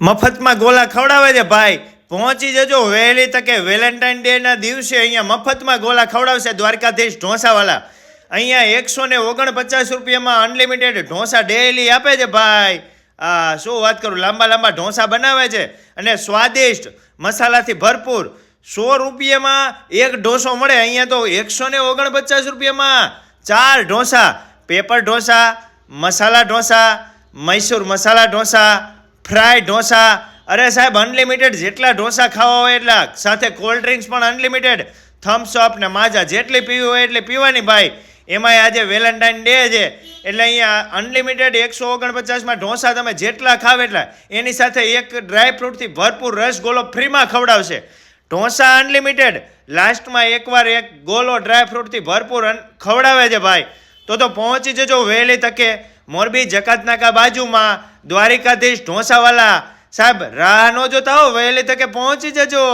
મફતમાં ગોલા ખવડાવે છે, ભાઈ. પહોંચી જજો. વહેલી તકે વેલેન્ટાઇન ડે ના દિવસે અહીંયા મફતમાં ગોલા ખવડાવશે દ્વારકાધીશ ઢોસાવાલા. અહીંયા એકસો ને ઓગણપચાસ રૂપિયામાં અનલિમિટેડ ઢોસા ડેલી આપે છે, ભાઈ. આ શું વાત કરું? લાંબા લાંબા ઢોસા બનાવે છે અને સ્વાદિષ્ટ મસાલાથી ભરપૂર. સો રૂપિયામાં એક ઢોસો મળે. અહીંયા તો એકસો ને ઓગણપચાસ રૂપિયામાં ચાર dosa. Paper dosa, masala dosa, Mysore masala dosa fry dosa. અરે સાહેબ અનલિમિટેડ જેટલા ઢોસા ખાવા હોય એટલા. સાથે કોલ્ડ ડ્રિંક્સ પણ અનલિમિટેડ થમ્સ અપ ને માજા જેટલી પીવી હોય એટલી પીવાની ભાઈ. એમાંય આજે વેલેન્ટાઇન ડે છે. એટલે અહીંયા અનલિમિટેડ એકસો ઓગણપચાસમાં ઢોસા તમે જેટલા ખાવ એટલા. એની સાથે એક ડ્રાયફ્રૂટથી ભરપૂર રસગોલો ફ્રીમાં ખવડાવશે. ઢોસા અનલિમિટેડ લાસ્ટમાં એકવાર એક ગોલો ડ્રાયફ્રૂટથી ભરપૂર ખવડાવે છે ભાઈ. તો તો પહોંચી જજો વહેલી તકે. મોરબી જકાતનાકા બાજુમાં દ્વારિકાધીશ ઢોંસાવાલા સાહેબ રાહ ન જોતા હો વહેલી તકે પહોંચી જજો.